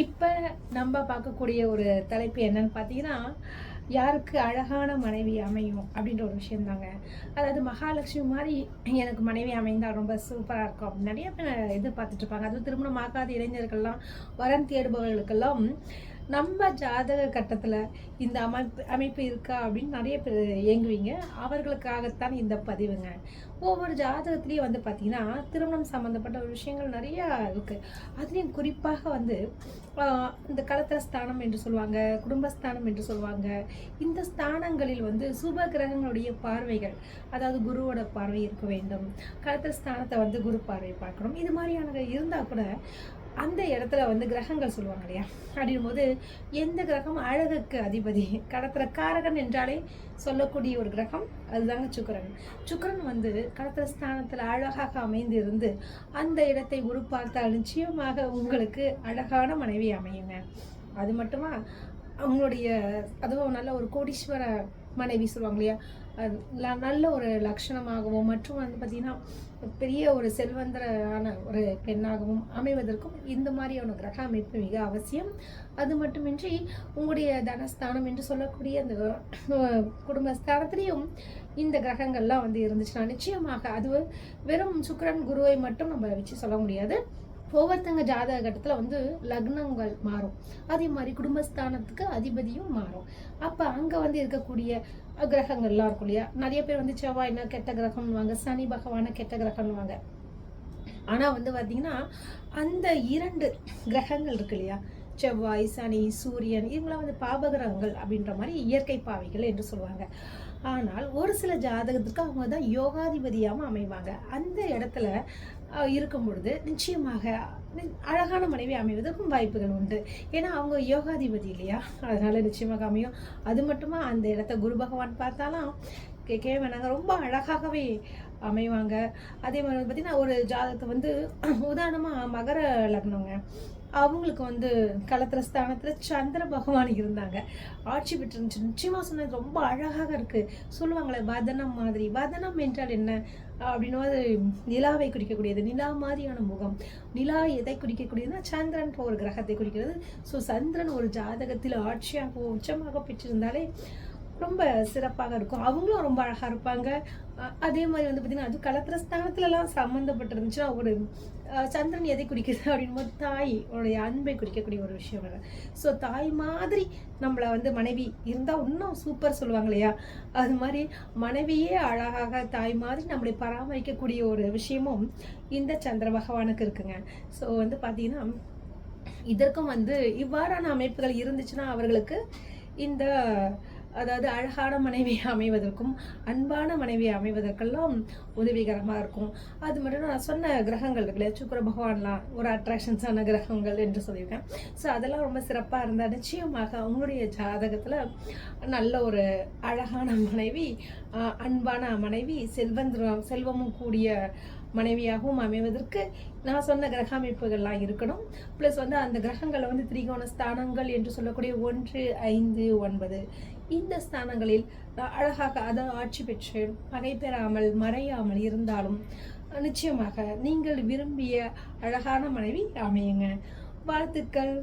இப்போ நம்ம பார்க்கக்கூடிய ஒரு தலைப்பு என்னன்னு பார்த்தீங்கன்னா யாருக்கு அழகான மனைவி அமையும் அப்படின்ற ஒரு விஷயம் தாங்க. அதாவது மகாலட்சுமி மாதிரி எனக்கு மனைவி அமைந்தால் ரொம்ப சூப்பராக இருக்கும். அப்படின்னு நிறைய பேர் எதிர்பார்த்துட்டு இருப்பாங்க. அதுவும் திருமணம் ஆகாத இளைஞர்கள்லாம் வரன் தேடுபவர்களுக்கெல்லாம் நம்ம ஜாதக கட்டத்தில் இந்த அமைப்பு அமைப்பு இருக்கா அப்படின்னு நிறைய பேர் இயங்குவீங்க அவர்களுக்காகத்தான் இந்த பதிவுங்க. ஒவ்வொரு ஜாதகத்துலேயும் வந்து பார்த்திங்கன்னா திருமணம் சம்மந்தப்பட்ட ஒரு விஷயங்கள் நிறையா இருக்குது அதுலேயும் குறிப்பாக வந்து இந்த கலத்திர ஸ்தானம் என்று சொல்லுவாங்க குடும்பஸ்தானம் என்று சொல்லுவாங்க. இந்த ஸ்தானங்களில் வந்து சுப கிரகங்களுடைய பார்வைகள் அதாவது குருவோட பார்வை இருக்க வேண்டும். கலத்திர ஸ்தானத்தை வந்து குரு பார்வை பார்க்கணும். இது மாதிரியான இருந்தால் கூட அந்த இடத்துல வந்து கிரகங்கள் சொல்லுவாங்க இல்லையா? அப்படின் போது எந்த கிரகம் அழகுக்கு அதிபதி? கடத்துல காரகன் என்றாலே சொல்லக்கூடிய ஒரு கிரகம் அதுதாங்க சுக்கரன். சுக்கரன் வந்து கடத்துல ஸ்தானத்தில் அழகாக அமைந்து இருந்து அந்த இடத்தை உருப்பார்த்தால் நிச்சயமாக உங்களுக்கு அழகான மனைவி அமையுங்க. அது மட்டுமா? அவங்களுடைய அதுவும் நல்ல ஒரு கோடீஸ்வர மனைவி சொல்லுவாங்க இல்லையா? அது நல்ல ஒரு லட்சணமாகவும் மற்றும் வந்து பார்த்திங்கன்னா பெரிய ஒரு செல்வந்தரான ஒரு பெண்ணாகவும் அமைவதற்கும் இந்த மாதிரியான கிரக அமைப்பு மிக அவசியம். அது மட்டுமின்றி உங்களுடைய தனஸ்தானம் என்று சொல்லக்கூடிய அந்த அஹ், குடும்பஸ்தானத்திலையும் இந்த கிரகங்கள்லாம் வந்து இருந்துச்சுன்னா நிச்சயமாக அது வெறும் சுக்கரன் குருவை மட்டும் நம்ம வச்சு சொல்ல முடியாது. ஒவ்வொருத்தங்க ஜாதக கட்டத்தில் வந்து லக்னங்கள் மாறும். அதே மாதிரி குடும்பஸ்தானத்துக்கு அதிபதியும் மாறும். அப்போ அங்கே வந்து இருக்கக்கூடிய கிரகங்கள்லாம் இருக்கும் இல்லையா? நிறைய பேர் வந்து செவ்வாய்னா கெட்ட கிரகம்னுவாங்க சனி பகவான கெட்ட கிரகம்னுவாங்க. ஆனால் வந்து பார்த்தீங்கன்னா அந்த இரண்டு கிரகங்கள் இருக்கு இல்லையா? செவ்வாய் சனி சூரியன் இவங்களாம் வந்து பாபகிரகங்கள் அப்படின்ற மாதிரி இயற்கை பாவைகள் என்று சொல்லுவாங்க. ஆனால் ஒரு சில ஜாதகத்துக்கு அவங்க தான் யோகாதிபதியாகவும் அமைவாங்க. அந்த இடத்துல இருக்கும் பொழுது நிச்சயமாக நி- அழகான மனைவி அமைவதற்கும் வாய்ப்புகள் உண்டு. ஏன்னா அவங்க யோகாதிபதி இல்லையா? அதனால நிச்சயமாக அமையும். அது மட்டுமா அந்த இடத்த குரு பகவான் பார்த்தாலும் கேட்கவே வேணாங்க ரொம்ப அழகாகவே அமைவாங்க. அதே மாதிரி பார்த்தீங்கன்னா ஒரு ஜாதகத்தை வந்து உதாரணமாக மகர லக்னங்க. அவங்களுக்கு வந்து களத்திர ஸ்தானத்தில் சந்திர பகவான் இருந்தாங்க. ஆட்சி பெற்றிருந்துச்சு. நிச்சயமாக சொன்னது ரொம்ப அழகாக இருக்குது சொல்லுவாங்களே வதனம் மாதிரி. வதனம் என்றால் என்ன? அப்படின்னு அது நிலாவை குறிக்கக்கூடியது. நிலா மாதிரியான முகம். நிலா எதை குறிக்கக்கூடியதுன்னா சந்திரன் ஒரு கிரகத்தை குறிக்கிறது. ஸோ சந்திரன் ஒரு ஜாதகத்தில் ஆட்சியாக உச்சமாக பெற்றிருந்தாலே ரொம்ப சிறப்பாக இருக்கும். அவங்களும் ரொம்ப அழகாக இருப்பாங்க. அதே மாதிரி வந்து பார்த்திங்கன்னா அது கலத்திர ஸ்தானத்துலலாம் சம்மந்தப்பட்டிருந்துச்சுன்னா ஒரு சந்திரன் எதை குறிக்கிறது அப்படின்னு போது தாய் உடைய அன்பை குறிக்கக்கூடிய ஒரு விஷயம் ஸோ தாய் மாதிரி நம்மளை வந்து மனைவி இருந்தால் இன்னும் சூப்பர் சொல்லுவாங்க இல்லையா? அது மாதிரி மனைவியே அழகாக தாய் மாதிரி நம்மளை பராமரிக்கக்கூடிய ஒரு விஷயமும் இந்த சந்திர பகவானுக்கு இருக்குங்க. ஸோ வந்து பார்த்தீங்கன்னா இதற்கும் வந்து இவ்வாறான அமைப்புகள் இருந்துச்சுன்னா அவர்களுக்கு இந்த அதாவது அழகான மனைவி அமைவதற்கும் அன்பான மனைவி அமைவதற்கெல்லாம் உதவிகரமாக இருக்கும். அது மட்டும் நான் சொன்ன கிரகங்கள் இருக்குல்ல சுக்கிர பகவான்லாம் ஒரு அட்ராக்ஷன்ஸான கிரகங்கள் என்று சொல்லியிருக்கேன். ஸோ அதெல்லாம் ரொம்ப சிறப்பாக இருந்தால் நிச்சயமாக அவங்களுடைய ஜாதகத்தில் நல்ல ஒரு அழகான மனைவி அன்பான மனைவி செல்வந்திரம் செல்வமும் கூடிய மனைவியாகவும் அமைவதற்கு நான் சொன்ன கிரக அமைப்புகள்லாம் இருக்கணும். ப்ளஸ் வந்து அந்த கிரகங்களை வந்து திரிகோண ஸ்தானங்கள் என்று சொல்லக்கூடிய ஒன்று ஐந்து ஒன்பது. இந்த ஸ்தானங்களில் அழகாக அதை ஆட்சி பெற்று பகை பெறாமல் மறையாமல் இருந்தாலும் நிச்சயமாக நீங்கள் விரும்பிய அழகான மனைவி அமையுங்க. வாழ்த்துக்கள்.